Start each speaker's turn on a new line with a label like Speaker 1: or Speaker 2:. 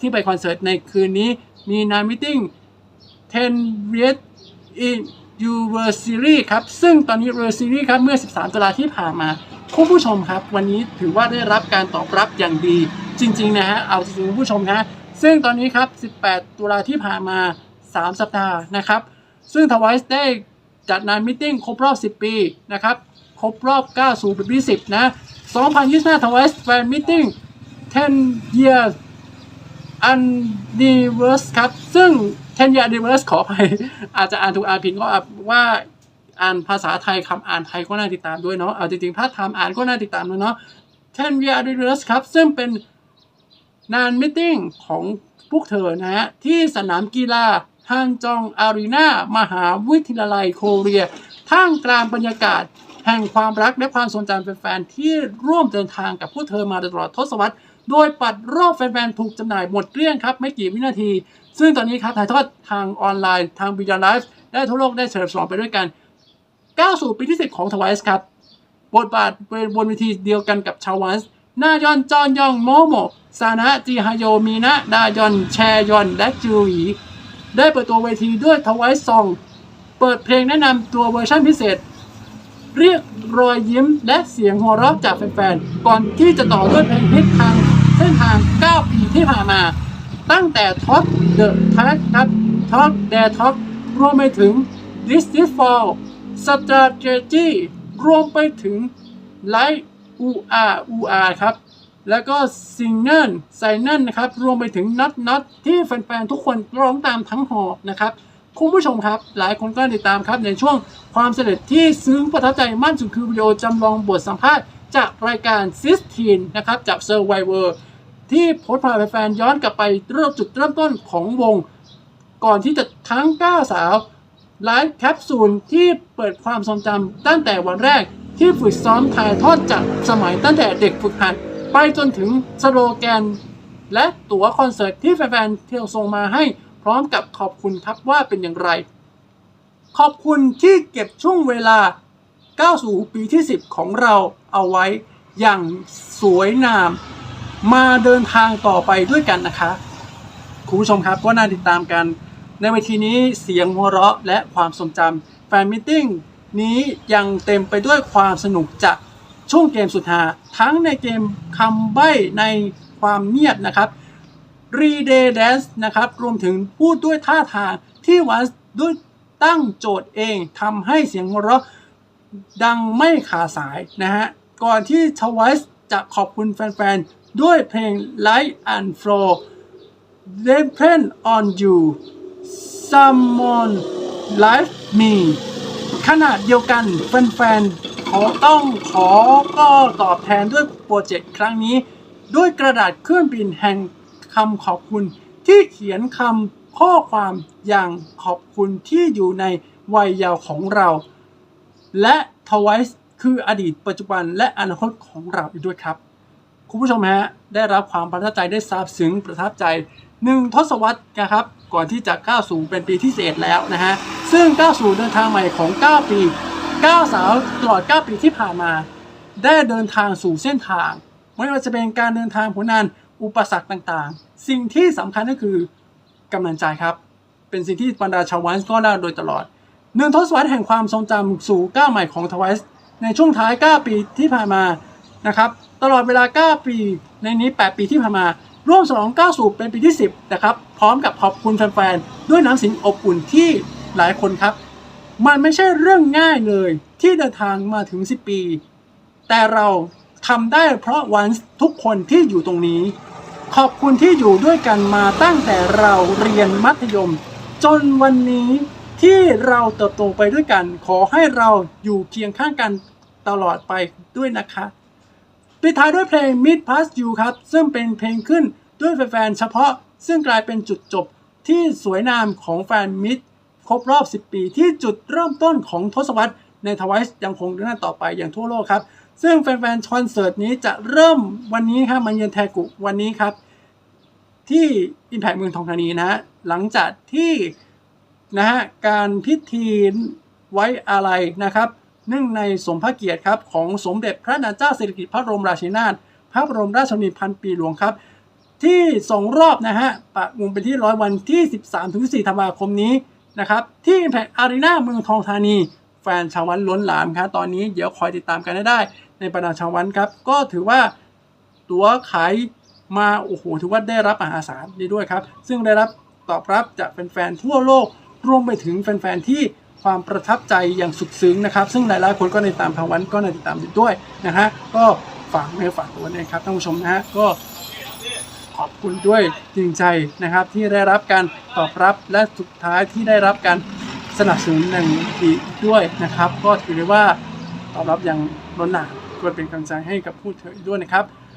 Speaker 1: ที่ไปคอนเสิร์ตในคืนนี้มีนายมิทติ้ง10 years in u v e r Series ครับ ซึ่งตอนนี้ u v e r Series ครับเมื่อ 13 ตุลาที่ผ่านมาคุณผู้ชมครับ วันนี้ถือว่าได้รับการตอบรับอย่างดีจริง ๆ นะฮะ เอาจริงๆคุณผู้ชมนะซึ่งตอนนี้ครับ 18 ตุลาที่ผ่านมา 3 สัปดาห์นะครับ ซึ่งทวายได้จัดงานมิทติ้งครบรอบ 10 ปีนะครับ ครบรอบ 90 ปี 10 นะ 2025ทวายแฟนมิ ทติ้ง10 years Universe ครับ ซึ่ง10 year Universe ขออภัย อาจจะอ่านถูกอ่านผิดก็ว่าอ่านภาษาไทยคำอ่านไทยก็น่าติดตามด้วยเนาะเอาจริงๆถ้าทำอ่านก็น่าติดตามด้วยเนาะ10 year Universe ครับ ซึ่งเป็นงานมิทติ้งของพวกเธอนะฮะที่สนามกีฬาฮันจองอารีนามหาวิทยาลัยโคเรีย ท่ามกลางบรรยากาศแห่งความรักและความสนใจแฟนๆที่ร่วมเดินทางกับพวกเธอมาตลอดทศวรรษ โดยปัดรอบแฟนๆถูกจำหน่ายหมดเกลี้ยงครับ ไม่กี่วินาที ซึ่งตอนนี้ครับถ่ายทอดทางออนไลน์ทางวิดีโอไลฟ์ได้ทั่วโลกได้เฉลิมฉลองไปด้วยกันก้าวสู่ปีที่ 10 ของทวายส์ครับ บทบาทเป็นบนเวทีเดียวกันกับชาววันส์นายอนจอนยองโมโมซานะจิฮโยมีนะดายอนแชยอนและจูหวีได้เปิดตัวเวทีด้วยทวายซอง เปิดเพลงแนะนำตัวเวอร์ชันพิเศษ เรียกรอยยิ้มและเสียงหัวเราะจากแฟนๆ ก่อนที่จะต่อด้วยเพลงฮิตทาง เส้นทาง 9 ปีที่ผ่านมา ตั้งแต่ท็อปเดอะทักครับท็อปแดท็อปรวมไปถึง This is for Strategy รวมไปถึง Light UR UR ครับ แล้วก็ s i g n a l s i g n a l นะครับ รวมไปถึง Not Not ที่แฟนๆ ทุกคนร้องตามทั้งหอนะครับคุณผู้ชมครับ หลายคนก็ติดตามครับในช่วงความสำเร็จที่ซึ้งประทับใจมากสุดคือวิดีโอจำลองบทสัมภาษณ์ จากรายการ16นนะครับจาก Survivor ที่โพสต์พาแฟนๆย้อนกลับไปเริ่มจุดเริ่มต้นของวง ก่อนที่จะทั้ง 9 สาวไลฟ์แคปซูลที่เปิดความทรงจำตั้งแต่วันแรกที่ฝึกซ้อมถ่ายทอดจากสมัยตั้งแต่เด็กฝึกหัด ไปจนถึงสโลแกน และตั๋วคอนเสิร์ตที่แฟนๆเที่ยวส่งมาให้พร้อมกับขอบคุณครับว่าเป็นอย่างไร ขอบคุณที่เก็บช่วงเวลา ก้าวสู่ปีที่ 10 ของเราเอาไว้อย่างสวยงามมาเดินทางต่อไปด้วยกันนะคะ คุณผู้ชมครับก็น่าติดตามกัน ในเวทีนี้เสียงหัวเราะและความทรงจำแฟนมิทติ้งนี้ยังเต็มไปด้วยความสนุกจากช่วงเกมสุดฮาทั้งในเกมคำใบ้ในความเงียบนะครับรีเดย์แดนส์นะครับ รวมถึงพูดด้วยท่าทางที่วันด้วยตั้งโจทย์เองทำให้เสียงหัวเราะ ดังไม่ขาดสายนะฮะ ก่อนที่ทวายส์จะขอบคุณแฟนๆ ด้วยเพลง Light and Flow Depend on you Someone Like Me ขณะเดียวกันแฟนๆ ขอต้องขอก็ตอบแทนด้วยโปรเจกต์ครั้งนี้ ด้วยกระดาษเครื่องบินแห่งคำขอบคุณ ที่เขียนคำข้อความอย่างขอบคุณที่อยู่ในวัยยาวของเรา และทวายคืออดีตปัจจุบันและอนาคตของเราอีกด้วยครับ คุณผู้ชมฮะ ได้รับความประทับใจได้ซาบซึ้งประทับใจหนึ่งทศวรรษนะครับ ก่อนที่จะก้าวสู่เป็นปีที่11แล้วนะฮะ ซึ่งก้าวสู่เดินทางใหม่ของ 9 ปี9สาวตลอด 9 ปีที่ผ่านมา ได้เดินทางสู่เส้นทาง ไม่ว่าจะเป็นการเดินทางผลงานอุปสรรคต่างๆ สิ่งที่สำคัญก็คือกำลังใจครับ เป็นสิ่งที่บรรดาชาววันก็ได้โดยตลอด หนึ่งทศวรรษแห่งความทรงจำสู่ก้าวใหม่ของทวายส์ในช่วงท้าย 9 ปีที่ผ่านมานะครับตลอดเวลา 9 ปีในนี้ 8 ปีที่ผ่านมา ร่วมฉลองก้าวสู่เป็นปีที่ 10 นะครับ พร้อมกับขอบคุณแฟนๆ ด้วยน้ำสิงอบอุ่นที่หลายคนครับ มันไม่ใช่เรื่องง่ายเลยที่เดินทางมาถึง 10 ปี แต่เราทำได้เพราะวันทุกคนที่อยู่ตรงนี้ ขอบคุณที่อยู่ด้วยกันมาตั้งแต่เราเรียนมัธยม จนวันนี้ ที่เราเติบโตไปด้วยกัน ขอให้เราอยู่เคียงข้างกันตลอดไปด้วยนะคะปิดท้ายด้วยเพลง Mid Past You ครับ ซึ่งเป็นเพลงขึ้นด้วยแฟนๆเฉพาะ ซึ่งกลายเป็นจุดจบที่สวยงามของแฟนมิดครบรอบ 10 ปีที่จุดเริ่มต้นของทศวรรษในทวายยังคงเดินหน้าต่อไปอย่างทั่วโลกครับ ซึ่งแฟนๆคอนเสิร์ตนี้จะเริ่มวันนี้ครับมันเยือนแทกุวันนี้ครับ ที่ Impact เมืองทองธานีนะฮะหลังจากที่ นะฮะการพิธีไว้อาลัยนะครับเนื่องในสมพระเกียรติครับของสมเด็จพระนางเจ้าสิริกิติ์พระบรมราชินีนาถพระบรมราชชนนีพันปีหลวงครับ ที่ส่งรอบนะฮะปะมุมไปที่ร้อยวันที่ 13ถึง4ธันวาคมนี้นะครับที่ Impact Arena เมืองทองธานี แฟนชาววันล้นหลามครับตอนนี้เดี๋ยวคอยติดตามกันให้ได้ ในบรรดาชาววันครับ ก็ถือว่าตั๋วขายมาโอ้โหถือว่าได้รับมหาศาลดีด้วยครับ ซึ่งได้รับตอบรับจากแฟนๆทั่วโลก รวมไปถึงแฟนๆที่ความประทับใจอย่างสุดซึ้งนะครับ ซึ่งหลายๆคนก็ในตามทางวันก็ในติดตามด้วยนะฮะก็ฝากเนื้อฝากตัวนะครับท่านผู้ชมนะฮะก็ขอบคุณด้วยจริงใจนะครับ ที่ได้รับการตอบรับและสุดท้ายที่ได้รับการสนับสนุนอย่างดีด้วยนะครับ ก็ถือได้ว่าตอบรับอย่างล้นหลามก็เป็นกำลังใจให้กับผู้เธอด้วยนะครับ